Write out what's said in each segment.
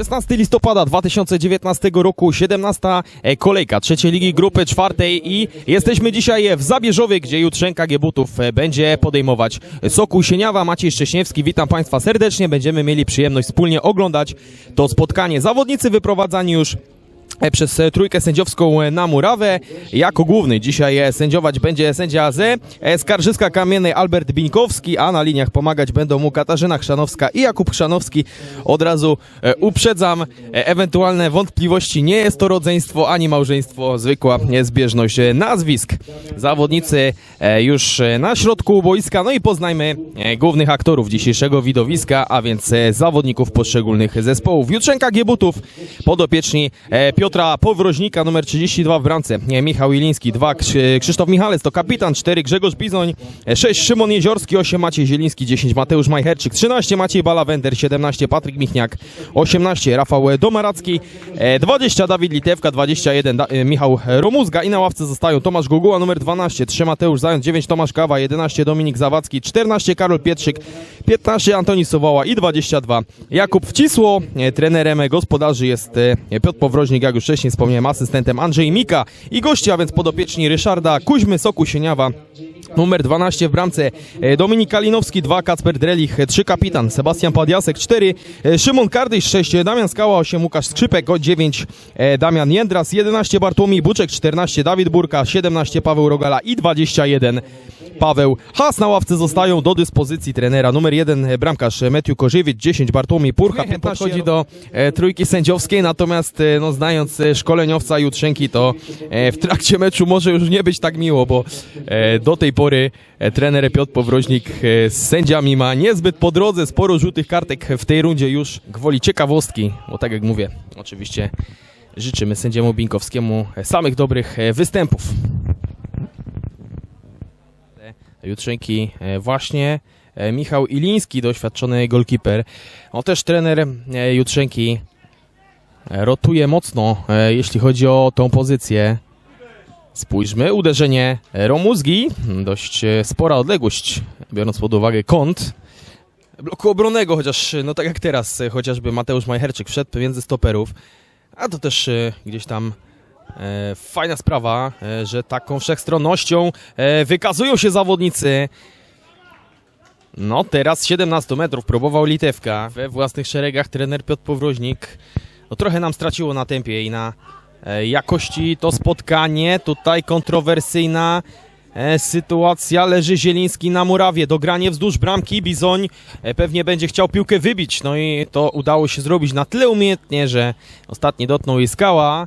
16 listopada 2019 roku, 17 e, kolejka trzeciej ligi grupy czwartej i jesteśmy dzisiaj w Zabierzowie, gdzie Jutrzenka Giebutów e, będzie podejmować Sokół Sieniawa. Maciej Szcześniewski, witam Państwa serdecznie. Będziemy mieli przyjemność wspólnie oglądać to spotkanie. Zawodnicy wyprowadzani już przez e, trójkę sędziowską e, na murawę. Jako główny dzisiaj e, sędziować będzie sędzia Z, e, Skarżyska Kamiennej Albert Bińkowski, a na liniach pomagać będą mu Katarzyna Chrzanowska i Jakub Chrzanowski. Od razu e, uprzedzam e, ewentualne wątpliwości. Nie jest to rodzeństwo ani małżeństwo, zwykła e, zbieżność e, nazwisk. Zawodnicy e, już e, na środku boiska, no i poznajmy e, głównych aktorów dzisiejszego widowiska, a więc e, zawodników poszczególnych zespołów. Jutrzenka Giebutów, podopieczni e, Piotra Powroźnika, numer 32 w bramce, e, Michał Iliński, 2 Krzysztof Michalec, to kapitan, 4 Grzegorz Bizoń, 6 Szymon Jeziorski, 8 Maciej Zieliński, 10 Mateusz Majcherczyk, 13 Maciej Balawender, 17 Patryk Michniak, 18 Rafał Domaracki, e, 20 Dawid Litewka, 21 da, e, Michał Romuzga i na ławce zostają Tomasz Guguła, numer 12, 3 Mateusz Zając, 9 Tomasz Kawa, 11 Dominik Zawadzki, 14 Karol Pietrzyk, 15 Antoni Sowoła i 22 Jakub Wcisło. E, Trenerem gospodarzy jest e, Piotr Powroźnik, jak już wcześniej wspomniałem, asystentem Andrzej Mika i gości, a więc podopieczni Ryszarda Kuźmy, Soku Sieniawa. Numer 12 w bramce e, Dominik Kalinowski, 2 Kacper Drelich, 3 kapitan Sebastian Padiasek, 4 e, Szymon Kardyś, 6 Damian Skała, 8 Łukasz Skrzypek, o 9 e, Damian Jędras, 11 Bartłomiej Buczek, 14 Dawid Burka, 17 Paweł Rogala i 21 Paweł Has na ławce zostają do dyspozycji trenera. Numer 1 bramkarz Metiu Korzywiec, 10 Bartłomiej Purcha, 15 podchodzi do e, trójki sędziowskiej, natomiast e, no, znając e, szkoleniowca Jutrzenki, to e, w trakcie meczu może już nie być tak miło, bo e, do tej pory e, trener Piotr Powroźnik e, z sędziami ma niezbyt po drodze, sporo żółtych kartek w tej rundzie już gwoli ciekawostki, bo tak jak mówię, oczywiście życzymy sędziemu Binkowskiemu e, samych dobrych e, występów. Jutrzenki e, właśnie e, Michał Iliński, doświadczony golkiper. On też trener e, Jutrzenki rotuje mocno, jeśli chodzi o tą pozycję. Spójrzmy, uderzenie Romuzgi, dość spora odległość, biorąc pod uwagę kąt bloku obronnego, chociaż no tak jak teraz, chociażby Mateusz Majcherczyk wszedł między stoperów, a to też gdzieś tam fajna sprawa, e, że taką wszechstronnością e, wykazują się zawodnicy. No teraz 17 metrów próbował Litewka we własnych szeregach trener Piotr Powroźnik. No trochę nam straciło na tempie i na e, jakości to spotkanie. Tutaj kontrowersyjna e, sytuacja. Leży Zieliński na murawie. Dogranie wzdłuż bramki. Bizoń e, pewnie będzie chciał piłkę wybić. No i to udało się zrobić na tyle umiejętnie, że ostatni dotknął jej skała.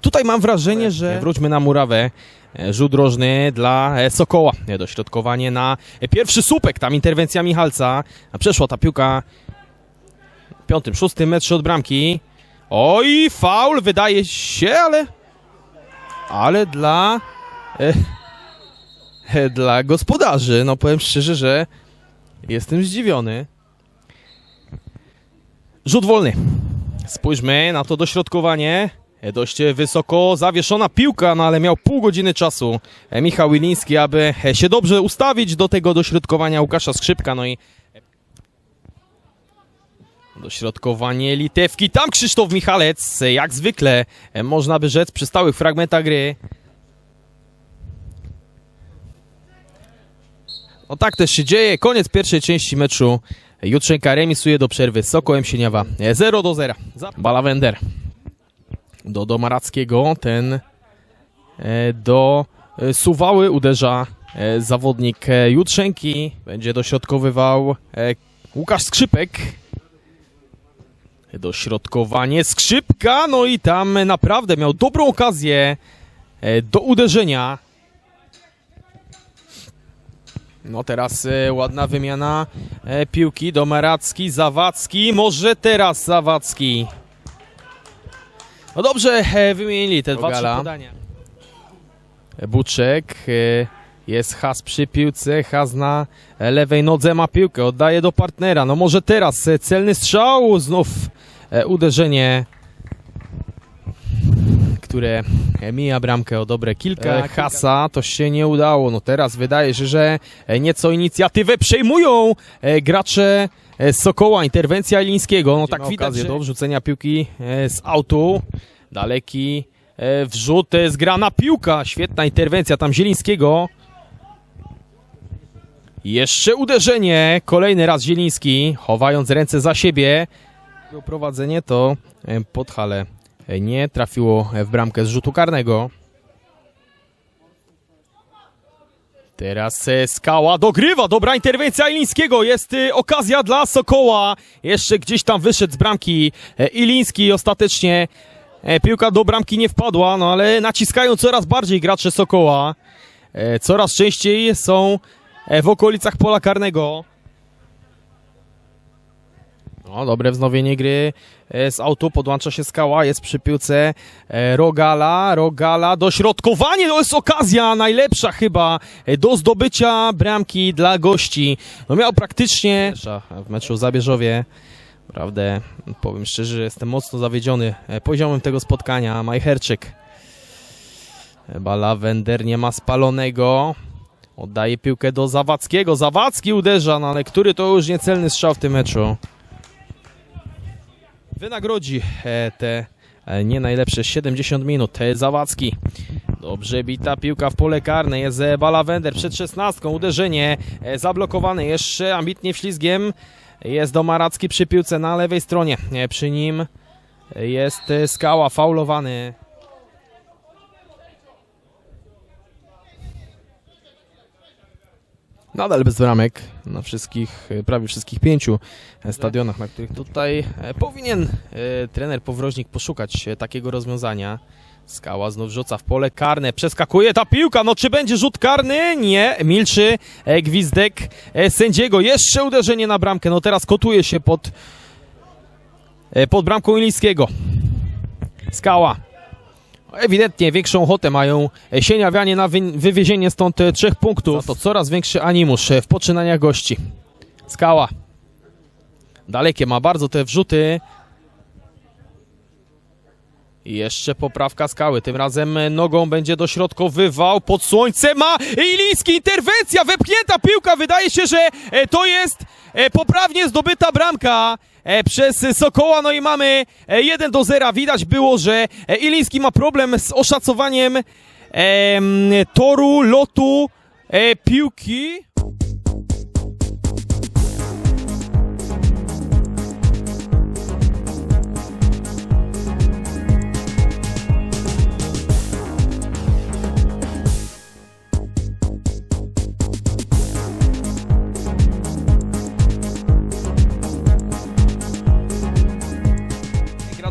Tutaj mam wrażenie, że wróćmy na murawę. E, Rzut drożny dla e, Sokoła. E, Dośrodkowanie na pierwszy słupek. Tam interwencja Michalca. Przeszła ta piłka w piątym, szóstym metrze od bramki. Oj, faul wydaje się, ale... Ale dla... E, dla gospodarzy. No powiem szczerze, że jestem zdziwiony. Rzut wolny. Spójrzmy na to dośrodkowanie. E, Dość wysoko zawieszona piłka, no ale miał pół godziny czasu e, Michał Iliński, aby e, się dobrze ustawić do tego dośrodkowania Łukasza Skrzypka. No i dośrodkowanie Litewki. Tam Krzysztof Michalec, e, jak zwykle, e, można by rzec, przy stałych fragmentach gry. No tak też się dzieje. Koniec pierwszej części meczu. Jutrzenka remisuje do przerwy Sokołem Sieniawa e, 0 do 0. Za- Balawender do Domarackiego. Ten e, do e, Suwały uderza e, zawodnik Jutrzenki. Będzie dośrodkowywał Łukasz Skrzypek. Dośrodkowanie Skrzypka. No i tam naprawdę miał dobrą okazję do uderzenia. No teraz ładna wymiana piłki. Domaracki, Zawadzki. Może teraz Zawadzki. No dobrze, e, wymienili te dwa trzy podania. Buczek, e, jest Has przy piłce, Has na lewej nodze ma piłkę, oddaje do partnera. No może teraz e, celny strzał, znów e, uderzenie, które mija bramkę o dobre kilka. E, Hasa to się nie udało. No teraz wydaje się, że nieco inicjatywę przejmują e, gracze e, z Sokoła. Interwencja Lińskiego. No tak widać, że... do wrzucenia piłki e, z autu. Daleki wrzut, zgrana piłka. Świetna interwencja tam Zielińskiego. Jeszcze uderzenie, kolejny raz Zieliński, chowając ręce za siebie. Prowadzenie to e, Podhale e, nie trafiło w bramkę z rzutu karnego. Teraz e, Skała dogrywa, dobra interwencja Ilińskiego, jest e, okazja dla Sokoła. Jeszcze gdzieś tam wyszedł z bramki e, Iliński, ostatecznie piłka do bramki nie wpadła, no ale naciskają coraz bardziej gracze Sokoła. Coraz częściej są w okolicach pola karnego. No, dobre wznowienie gry e, z autu, podłącza się skała, jest przy piłce e, Rogala, Rogala, dośrodkowanie, to jest okazja najlepsza chyba e, do zdobycia bramki dla gości. No miał praktycznie w meczu Zabierzowie. Naprawdę, powiem szczerze, jestem mocno zawiedziony poziomem tego spotkania. Majcherczyk. Chyba Lavender nie ma spalonego. Oddaje piłkę do Zawadzkiego. Zawadzki uderza, no ale który to już niecelny strzał w tym meczu. Wynagrodzi e, te e, nie najlepsze 70 minut. Zawadzki. Dobrze bita piłka w pole karne. Jest Balawender przed 16. Uderzenie e, zablokowane jeszcze ambitnie wślizgiem. Jest Domaracki przy piłce na lewej stronie. Przy nim jest Skała faulowany. Nadal bez bramek na wszystkich, e, prawie wszystkich pięciu e, stadionach, na których tutaj e, powinien trener Powroźnik poszukać takiego rozwiązania. Skała znów rzuca w pole karne, przeskakuje ta piłka, no czy będzie rzut karny? Nie, milczy gwizdek sędziego, jeszcze uderzenie na bramkę, no teraz kotuje się pod, pod bramką Ilińskiego. Skała Ewidentnie większą ochotę mają sieniawianie na wy wywiezienie stąd e, trzech punktów. Za to coraz większy animusz e, w poczynaniach gości. Skała. Dalekie ma bardzo te wrzuty. Jeszcze poprawka skały. Tym razem e, nogą będzie dośrodkowywał. Pod słońce ma Iliński. Interwencja. Wepchnięta piłka. Wydaje się, że e, to jest e, poprawnie zdobyta bramka przez Sokoła. No i mamy e, 1 do 0. Widać było, że Iliński ma problem z oszacowaniem em, toru, lotu piłki.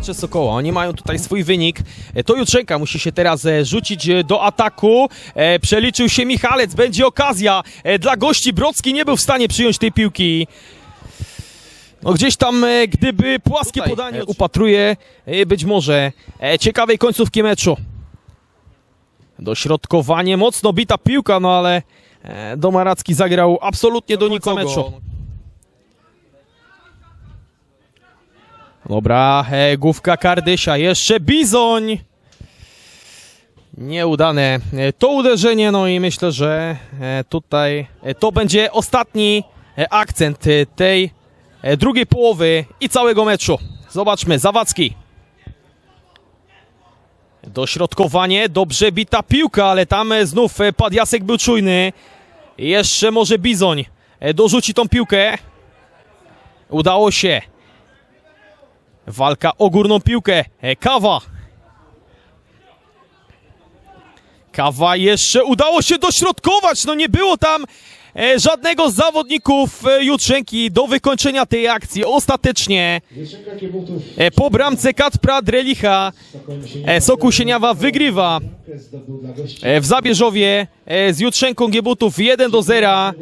Gracze Sokoła. Oni mają tutaj swój wynik. E, To Jutrzenka musi się teraz e, rzucić e, do ataku. Przeliczył się Michalec. Będzie okazja dla gości. Brocki nie był w stanie przyjąć tej piłki. No gdzieś tam, gdyby płaskie Tutaj, podanie upatruje być może ciekawej końcówki meczu. Dośrodkowanie, mocno bita piłka, no ale Domaracki zagrał absolutnie do nikogo meczu. Dobra, główka Kardysia, jeszcze Bizoń. Nieudane e, to uderzenie, no i myślę, że e, tutaj e, to będzie ostatni akcent tej drugiej połowy i całego meczu. Zobaczmy, Zawadzki. Dośrodkowanie, dobrze bita piłka, ale tam znów Padiasek był czujny. Jeszcze może Bizoń dorzuci tą piłkę. Udało się. Walka o górną piłkę. E, Kawa. Kawa jeszcze udało się dośrodkować. No nie było tam e, żadnego z zawodników e, Jutrzenki do wykończenia tej akcji. Ostatecznie po bramce Kacpra Drelicha Sokół Sieniawa wygrywa w Zabierzowie z Jutrzenką Giebutów 1 do 0.